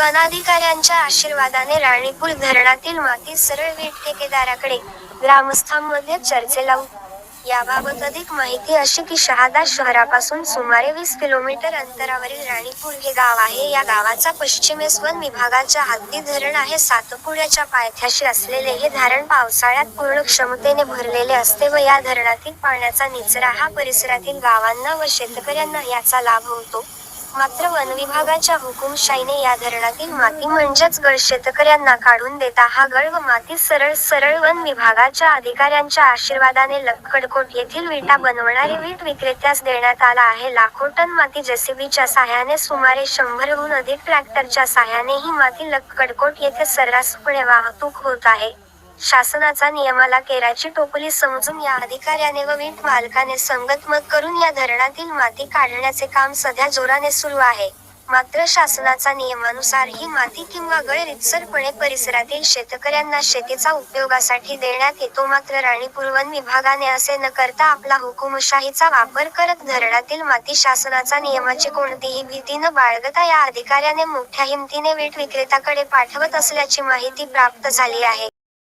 वनाधिकाऱ्यांच्या आशीर्वादाने राणीपूर धरणातील माती सरळ वीट ठेकेदाराकडे ग्रामस्थांमध्ये चर्चेला याबाबत अधिक माहिती अशी की शहादा शहरापासून सुमारे वीस किलोमीटर अंतरावरील राणीपूर हे गाव आहे. या गावाचा पश्चिमेस वन विभागाच्या हद्दी धरण आहे. सातपुड्याच्या पायथ्याशी असलेले हे धरण पावसाळ्यात पूर्ण क्षमतेने भरलेले असते व या धरणातील पाण्याचा निचरा हा परिसरातील गावांना व शेतकऱ्यांना याचा लाभ होतो. मात्र वनविभागाच्या हुकुमशाहीने या धरणातील माती म्हणजेच गळ शेतकऱ्यांना काढून देता हा गळ व माती सरळ सरळ वन विभागाच्या अधिकाऱ्यांच्या आशीर्वादाने लक्कडकोट येथील विटा बनवणारे वीट विक्रेत्यास देण्यात आला आहे. लाखो टन माती जेसीबीच्या साह्याने सुमारे शंभरहून अधिक ट्रॅक्टरच्या साह्याने ही माती लक्कडकोट येथे सर्रासपणे वाहतूक होत आहे. शासनाचा नियमाला केराची टोपली समजून या अधिकाऱ्याने व वीट मालकाने संगतमत करून या धरणातील माती काढण्याचे काम सध्या जोराने सुरू आहे. मात्र शासनाचा नियमानुसार ही माती किंवा गळ रितसरपणे परिसरातील शेतकऱ्यांना शेतीचा उपयोगासाठी देण्यात येतो. मात्र राणीपूर वन विभागाने असे न करता आपला हुकुमशाहीचा वापर करत धरणातील माती शासनाचा नियमाची कोणतीही भीती न बाळगता या अधिकाऱ्याने मोठ्या हिमतीने वीट विक्रेत्याकडे पाठवत असल्याची माहिती प्राप्त झाली आहे.